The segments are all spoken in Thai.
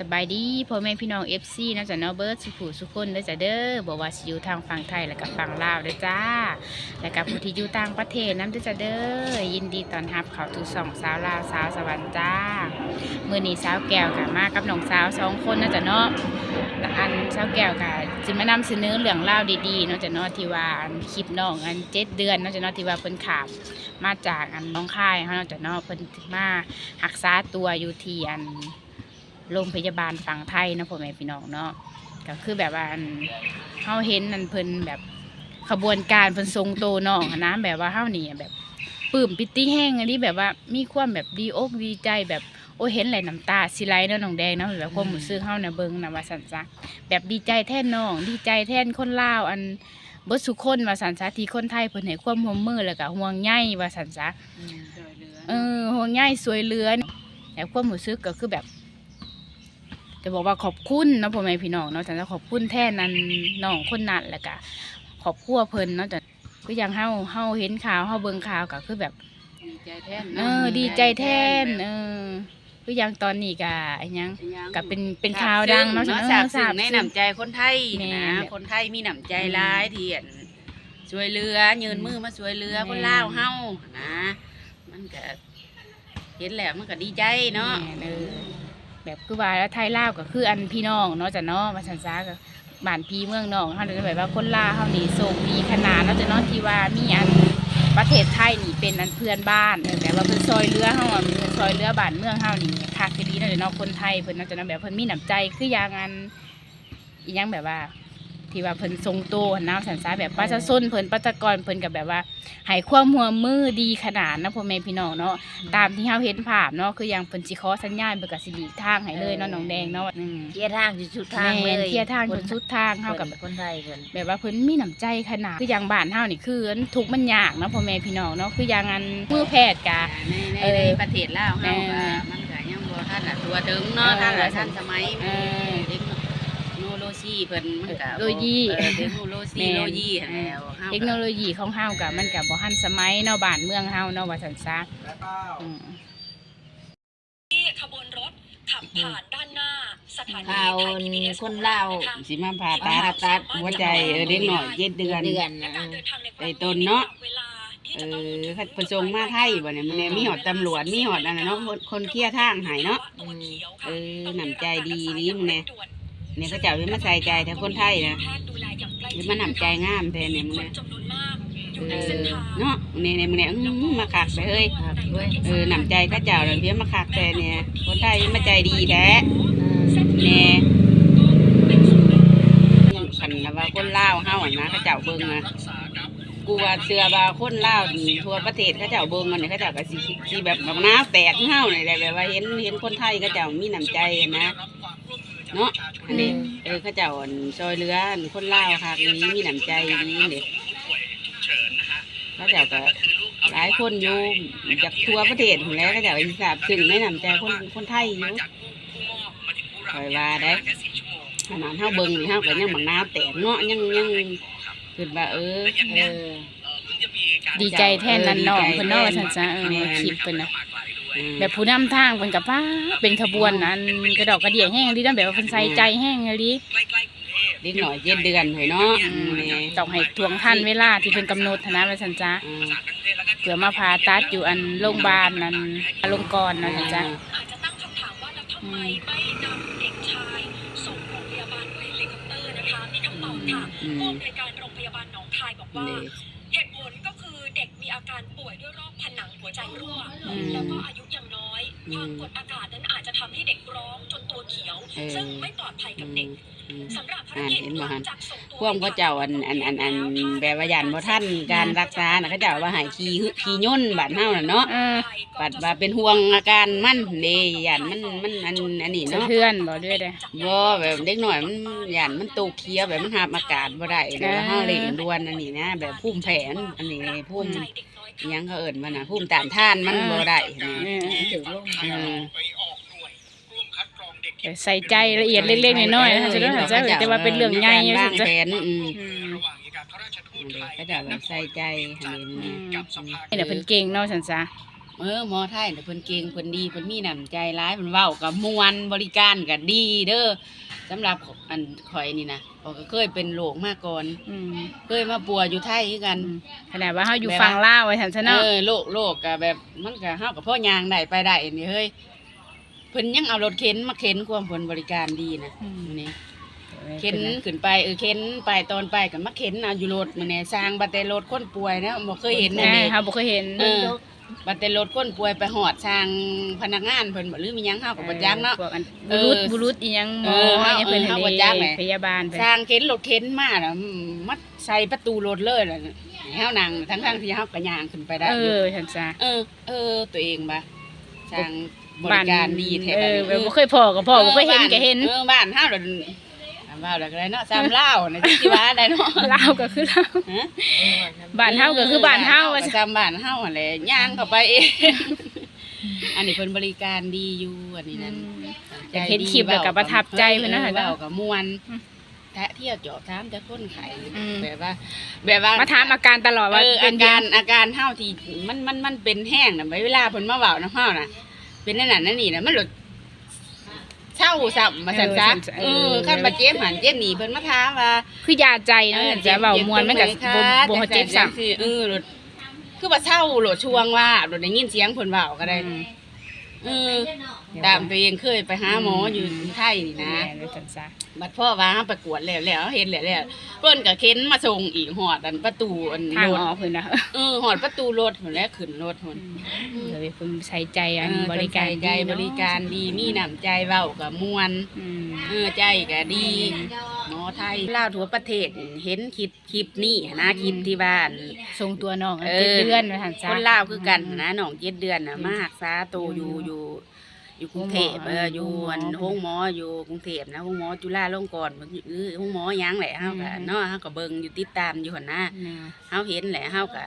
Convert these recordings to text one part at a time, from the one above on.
สบายดีพ่อแม่พี่น้อง FC นะจ๊ะเนาะเบิร์ดสุขุสุขคนเด้อจ้ะเด้อบอกว่าสิอยู่ทางฝั่งไทยแล้วก็ฝั่งลาวเด้อจ้า แล้วก็ผู้ที่อยู่ต่างประเทศนํเด้อจ้ะเด้อยินดีต้อนรับเขาสู่สองสาวลาวสาวสวรรค์จ้ามื้อนี้สาวแก้วก็มากับน้องสาวสองคนนะจ๊ะเนาะแล้วอันสาวแก้วก็สิมานำเสนอเรื่องราวดีๆนาะจ้ะเนาะที่ว่าอันคลิปน้องอันเจ็ดเดือนนาะจ้ะเนาะที่ว่าเพิ่นขามมาจากอันน้องค่ายเฮานาะจ้ะเนาะเพิ่นมารักษาตัวอยู่ที่อัน โรงพยาบาลฝั่งไทยเนาะพ่อแม่พี่น้องเนาะก็คือแบบว่าอันเฮาเห็นนั่นเพิ่นแบบขบวนการเพิ่นทรงโตน้องหั้นนะแบบว่าเฮานี่แบบปลื้มปิติแห้งอันนี้แบบว่ามีความแบบดีอกดีใจแบบโอ้เห็นไหลน้ำตาสิไหลเนาะน้องแดงเนาะแบบความรู้สึกเฮาน่ะเบิ่งน่ะว่าซั่นซะแบบดีใจแทนน้องดีใจแทนคนลาวอันเบิดสุคนว่าซั่นซะที่คนไทยเพิ่นให้ความร่วมมือแล้วก็ห่วงใยว่าซั่นซะเออห่วงใยสวยเหลือแต่ความรู้สึกก็คือแบบ จะบอกว่าขอบคุณเนาะพ่อแม่พี่น้องเนาะแต่จะขอบคุณแทนนั้นน้องคนนั้นแหละก็ขอบครัวเพิ่นเนาะแต่ก็ยังเฮาเฮาเห็นข่าวเฮาเบิ่งข่าวก็คือแบบดีใจแทนเออ ดีใจแทนเออคือยังตอนนี้ก็อันยังก็เป็นเป็นข่าวดังเนาะเนาะเออสาบทราซึ้บงในซึ้งน้ำใจคนไทยแม่นะแบบคนไทยมีน้ำใจร้ายที่อั่นช่วยเหลือยืนมือมาช่วยเหลือแม่คนลาวเฮานะมันก็เห็นแล้วมันก็ดีใจเนาะ แบบคือว่าแล้วไทยลาวก็คืออันพี่น้องเนาะจ้ะเนาะว่าชันซาก็บ้านพี่เมืองน้องเขาจะแบบว่าคนลาวเขานี่โชคดีขนาดเนาะจ้ะเนาะที่ว่ามีอันประเทศไทยนี่เป็นอันเพื่อนบ้านแต่ว่าเพิ่นซอยเรือเฮาอะเพิ่นซอยเรือบ้านเมืองเฮานี่คักดีเนาะจะเนาะคนไทยเพิ่นเนาะจ้ะเนาะแบบเพิ่นมีน้ำใจคืออย่างอันอีหยังแบบว่า ที่ว่าเพิ่นทรงโตหั้นนะสันซาแบบประชาชนเพิ่นประชากรเพิ่นกับแบบว่าให้ความร่วมมือดีขนาดนะพ่อแม่พี่น้องเนาะตามที่เฮาเห็นภาพเนาะคืออย่างเพิ่นสิขอสัญญาณเพิ่นก็สิหลีกทางให้เลยเนาะน้องแดงเนาะอืม เทียทางที่สุดทางเลแม่ยนเทียทางจนสุดทางเฮากับ คนไทยเพิ่น แบบว่าเพิ่นมีน้ำใจขนาดคืออย่างบ้านเฮานี่คือทุกข์มันยากเนาะพ่อแม่พี่น้องเนาะคืออย่างอันมือแพทย์กะ ในในเออในประเทศลาวเฮาแม่ก็มันก็ยังบ่ทันละตัวถึงเนาะเออทันละทันสมัยเออเทค โนโลยีเพิ่นมันก็เทคโนโลยีเออเทคโนโลแม่ยีนโลยีหั่นแล้วเฮาเทคโนโลยีของเฮากับมันกับบ่ทันสมัยเนาะบ้านเมืองเฮาเนาะว่าซั่นซะอืม ที่ขบวนรถขับผ่านด้านหน้าสถานีข่าวไทย PBS คนลาวนะคะสิมาผ่าตัดตัดหัวใจเออเด็กหน่อยเจ็ดเดือน เดือนและนะการเดินทางในครั้งไอ้ต้นเนาะเวลาที่เอจะต้องอเขาประสงมาไทยบ่เนี่ยมันเนี่ยมีหอดตำรวจมีหอดอะไรเนาะคนคนเคลียร์ทางใหายเนาะเออน้ำใจดีนี่มันเนี่ย เนี่ยเขาเจ้าเว้มาใส่ใจแต่คนไทยนะเว้มาน้ำใจงามแทนเนี่ยมึงเนี่ยจำนวนมากอยู่เอในเส้นอทางเนาะเนี่ยเนี่ยมึงเนี่ยอื้อมาคักไปเฮ้ยครับด้วยเออน้ำใจเข้าเจ้าเนี่ยเพียงมาคักแต่เนี่ยคนไทยมาใจดีแท้เนี่ยคันนะว่าคนลาวเฮาอะนะเขาเจ้าเบิ่งนะกูว่าเชื่อว่าคนลาวนี่ทั่วประเทศเขาเจ้าเบิ่งกันเนี่ยเขาเจ้าก็สิสิแบบแบบน้ำแตกเฮานี่แหละแบบว่าเห็นเห็นคนไทยเขาเจ้ามีน้ำใจนะ เนาะอันนี้เออเขาเจ้าอั่นซอยเรืออั่นคนลาวค่ะนี้มีน้ำใจนี้เด็กเขาเจ้าก็หลายคนอยู่จากทั่วประเทศพุ่นแหล้วเขาเจ้าก็สิทราบซึ้งในน้ำใจคนคนไทยอยู่คอยว่าได้ขนาดเฮาเบิ่งนี่เฮาก็ยังบักน้ำแตกเนาะยังยังคิดว่าเออเออดีใจแทนนันน้องเพิ่นเนาะว่าซั่นซะเออคลิปเพิ่นน่ะ แบบผู้นำทางเพิ่นกับป้าเป็นขบวนนั้นกระดอกกระเดี่ยแห้งดีนะแบบว่าเพิ่นใส่ใจแห้งเลยดิเด็กหน่อยเจ็ดเดือนเฮ้ยเนาะอืมนี่ต้องให้ทวงทันเวลาที่เพิ่นกำหนดหั้นนะว่าซั่นจ้ะอืมเพื่อมาผ่าตัดอยู่อันโรงพยาบาลนั้นลงกรณ์นะซั่นจ้ะอาจจะตั้งคำถามว่าแล้วทำไมไม่นำเด็กชายส่งโรงพยาบาลด้วยเฮลิคอปเตอร์นะคะมีคำตอบค่ะอืมผู้อำนวยการโรงพยาบาลหนองคายบอกว่านี่เหตุผลก็คือเด็กมีอาการป่วยด้วยโรคผนังหัวใจรั่วอืมแล้วก็อายุยังน้อยอืม ความกดอากาศนั้นอาจจะทำให้เด็กร้อง ซึ่งไม่ปลอดภัยกับเด็กอืมสำหรับภารอ่ากิจเห็นบ่หลัฮะงจากส่งตัวพวกเขาเจ้าอันอันอันอันแบบว่ายันบ่ท่านการรักษาน่ะเขาเจ้าว่าให้ขี่ฮึขี่ย่นบาดเฮาน่ะเนาะเออบัดว่าเป็นห่วงอาการมันเด้ยันมันมันอันอันนี้สะเนาะ เทือนบ่ด้วยเด้อบ่แบบเด็กหน่อยมันยันมันตูเคี้ยวแบบมันหาบอากาศบ่ได้แบบว่าเฮาเร่งด่วนอันนี้นะ แบบภูมิแพ้อันนี้ภูมิใจเด็กน้อยอิหยังเขาเอิ้นว่าน่ะภูมิต้านทานมันบ่ได้นะ เออถึงลง เออแต่ ใส่ใจละเอียดเล็กๆน้อยๆนะคะจะได้หันใจแต่ว่าเป็นเรื่องใหญ่มีว่าการวางซั่นแผจ้ะนอืมอืมอันนี้เขาเจ้าแบบใส่ใจอันนี้นี่แหละเพิ่นเก่งเนาะซั่นซะเออหมอไทยน่ะเพิ่นเก่งเพิ่นดีเพิ่นมีน้ำใจร้ายเพิ่นเว้ากับมวนบริการก็ดีเด้อสำหรับอันข่อยนี่นะข่อยก็เคยเป็นโรคมาก่อนอืมเคยมาปัวอยู่ไทยคือกันขนาดว่าเฮาอยู่ฝั่งลาวไว้ซั่นซะเอเนาะอโรคโรคก็แบบมันก็เฮากับพ่อยางได้ไปได้นี่เฮ้ย เพิ่นยังเอารถเข็นมาเข็นความเพิ่นบริการดีนะมื้อนี้เข็นขึ้นไปเออเข็นไปตอนไปก็มาเข็นเอาอยู่รถมื้อนี้สร้างบัดแต่รถคนป่วยนะบ่เคยเห็นแหอันน่นี้เฮาบ่เคยเห็น เออบัดแต่รถคนป่วยไปหอดทางพนักงานเพิ่นบ่หรือมีหยังเฮาก็บ่จักเนาะ พวกอันเอบุอรุษบุรุษอีหยังหมเอออเฮาอีหยังเพิ่นเออให้เฮาบ่จักแหละพยาบาลเพิ่นสร้างเข็นรถเข็นมาน่ะอืมมัดใส่ประตูรถเลยล่ะให้เฮานั่งทั้งๆที่เฮาก็ย่างขึ้นไปได้เออยู่ อฉันจ้ะเออ เออ ตัวเองบ่ส ร้างบริการดีแท้เอบัดอนี้แบบบ่เคยพอก็พอบ่เคยเห็นก็เห็นเออบ้านเฮาล่ะถามว่าแล้วก็ได้เนาะซ้ำลาวนะสิว่าได้เนาะลาวก็คือลาวฮะบ้านเฮาก็คือบ้านเฮาว่าก็ซั่นจำบ้านเฮาหั่นแหละย่างเข้าไปเองอันนี้เพิ่นบริการดีอยู่อันนี้นั่นอยากเห็นคลิปแล้วก็ประทับใจเพิ่นเนาะเออค่ะเว้ากับม่วนอืมแทะเที่ยวเจาะถามแต่คนไข้อืม แบบว่า แบบว่ามาถามอาการตลอดว่าเออเป็อานการอาการเฮาที่มันมันมันเป็นแห้งน่ะเวลาเพิ่นมาเว้านํเฮาน่ะเป็นนั่นน่ะนั่นนี่น่ะมันหลดเศร้าซ้ํมาซั่นซะเออคันบ่เจ็บหันเจ็บนี่เพิ่นมาถามว่า คือยาใจเนาะจะเว้ามวนมันก็บ่บ่เจ็บซ้ํเออหลดคือว่าเศร้าโหลดช่วงว่าโหลดได้ยินเสียงเพิ่นเว้าก็ได้ เออ ตามตัวเองเคยไปหาหมออยู่ไทยนี่นะแม่เลยจังซะบัดพ่อว่าเราประกวดแล้วแล้วเห็นแล้วแล้วเพิ่นก็เข็นมาส่งอีกหอดอันประตูอันทางรถออกเพิ่นนะเออหอดประตูรถพุ่นแล้วขึ้นรถพุ่นเลยเพิ่นใส่ใจอันเออบริการใจบริการดีมีน้ำใจเว้ากับมวนอืมเออใจก็ดีหมอไทยลาวทั่วประเทศเห็นคลิปคลิปนี้นะคลิปที่บ้านส่งตัวน้องเออเจ็ดเดือนว่าซั่นซะคนลาวคือกันนะน้องเจ็ดเดือนน่ะมารักษาตัวอยู่อยู่ อยู่กรุงเทพเอออยู่อันห้องหมออยู่กรุงเทพนะห้องหมอจุฬาลงกรณ์หรือห้องหมอหยังแหละเฮาก็เนาะเฮาก็เบิ่งอยู่ติดตามอยู่หั่นนะแม่เฮาเห็นแหละเฮาก็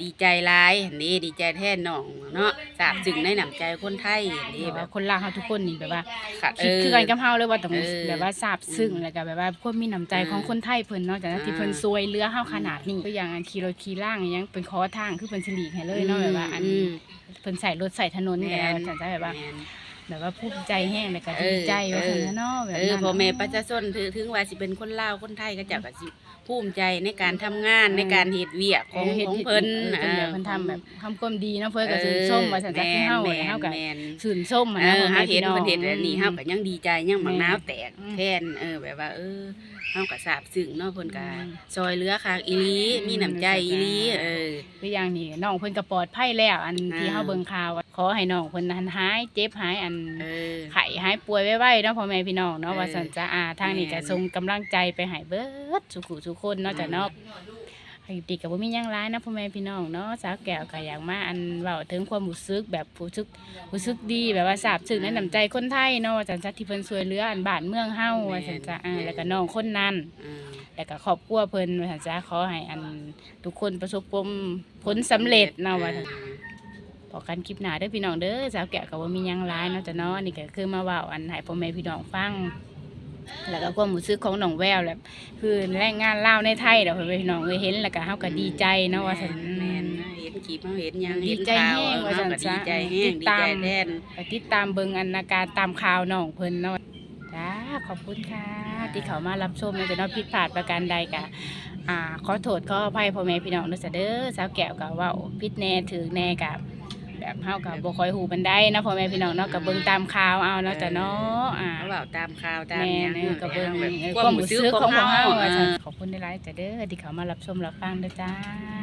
ดีใจหลายหั่นนี่ดีใจแทนน้องเนาะซาบซึ้งในน้ำใจคนไทยหั่นนี่นี่แบแบบบ คนลาวเฮาทุกคนนี่แบบว่าค่ะคิดคือกันกับเฮาเลยว่าต้องเออ แบบว่าซาบซึ้งอืมแล้วก็แบบว่าความมีน้ำใจของอืมคนไทยเพิ่นเนาะจากนั้นที่อ่าเพิ่นซวยเรือเฮาขนาดนี้ตัวอย่างอันขี่รถขี่ล่างอิหยังเป็นขอทางคือเพิ่นสิหลีกให้เลยเนาะแบบว่าอัน ม เพิ่นใส่รถใส่ถนนแม่แล้นวจังซั่นแบบว่าแม่นแบบว่าภูมิใจแห้งแล้วก็เอดีอใจว่าเอซั่นอนะเนาะแบบเออนั้น พ่อแม่ประชาชนถือถึงว่าสิเป็นคนลาวคนไทยก็เจ้าก็สิภูมิใจในการทำงานในการเฮ็ดเวียกของเฮ็ดของฮ็ดเพิ่นเออเพิ่นแบบเพิ่นทำแบบทำความดีเนาะเพิ่นก็ชื่นชมว่าซั่นจักที่เฮาแม่เนี่ยเฮาก็แม่นชื่นชมอะเอนะอพ่อเฮาแม่เห็พี่นน้อง เพิ่นเฮ็ดอันนี้เฮาก็ยังดีใจยังหมักแม่น้าวแตกอืม แทนเออแบบว่าเออ เฮาก็ซาบซึ้งเนาะเพิ่นก็อืมซอยเหลือคักอีหลีอืมมีน้ำใจอีหลีเออ คืออย่างนี้น้องเพิ่นก็ปลอดภัยแล้วอันที่อ่าเฮาเบิ่งข่าวอะขอให้น้องเพิ่นหันหายเจ็บหายอันเออ ไข้หายป่วยไวๆเนาะพ่อแม่พี่น้องเนาะเออว่าสันจะอาทางนี้ก็แม่นส่งกำลังใจไปให้เบิดสุขุสุคนเนาะจ้ะเนาะ ให้ติก็บ่มียังร้ายนะพ่อแม่พี่น้องเนาะสาวแก้วก็อยากมาอันเว้าถึงความรู้สึกแบบรู้สึกรู้สึกดีแบบว่าซาบซึ้งในน้ำใจคนไทยเนาะว่าจันจะที่เพิ่นช่วยเหลืออันบ้านเมืองเฮาว่าสันจะอ่าแล้วก็น้องคนนั้นแล้วก็ครอบครัวเพิ่นว่าซั่นจ้าขอให้อันทุกคนประสบผลผลสำเร็จเนาะว่าพอกันคลิปหนาเด้อพี่น้องเด้อสาวแกะก็บ่มียังหลายเนาะจ้ะเนาะนี่ก็คือมาเว้าอันให้พ่อแม่พี่น้องฟัง แล้วก็ความรู้สึกของน้องแววแหละคือแรงงานลาวในไทยเด้อพ่อแม่พี่น้องเอ้ยเห็นแล้วก็เฮาก็ดีใจเนาะว่าซั่นแม่นนะเห็นคลิปเฮาเห็นหยังดีเห็นใจข่าวแห้งเออว่าเฮาซั่นก็ดีซะใจแห้งติดดีตาม ใจแทนไปติดตามเบิ่งอันอาการตามข่าวน้องเพิ่นเนาะจ้าขอบคุณค่ะ ที่เขามารับชมเนาะจ้ะเนาะผิดพลาดประการใดก็อ่าขอโทษขออภัยพ่อแม่พี่น้องเด้อจ้ะเด้อสาวแก้วก็เว้าผิดแน่ถือแน่กับ แบบเฮากับบ่ค่อยฮู้ปานใดเนาะพ่อแม่พี่น้องเนาะก็เบิ่งตามข่าวเอาเนาะจ้ะเนาะอ่าเขาเว้าตามข่าวตามแม่หยังเออก็เบิ่งแบบเออความความรู้รู้สึสึกกขขอองงเฮาเฮาเออขอบคุณหลายๆจ้ะเด้อที่เขามารับชมรับฟังเด้อจ้าบา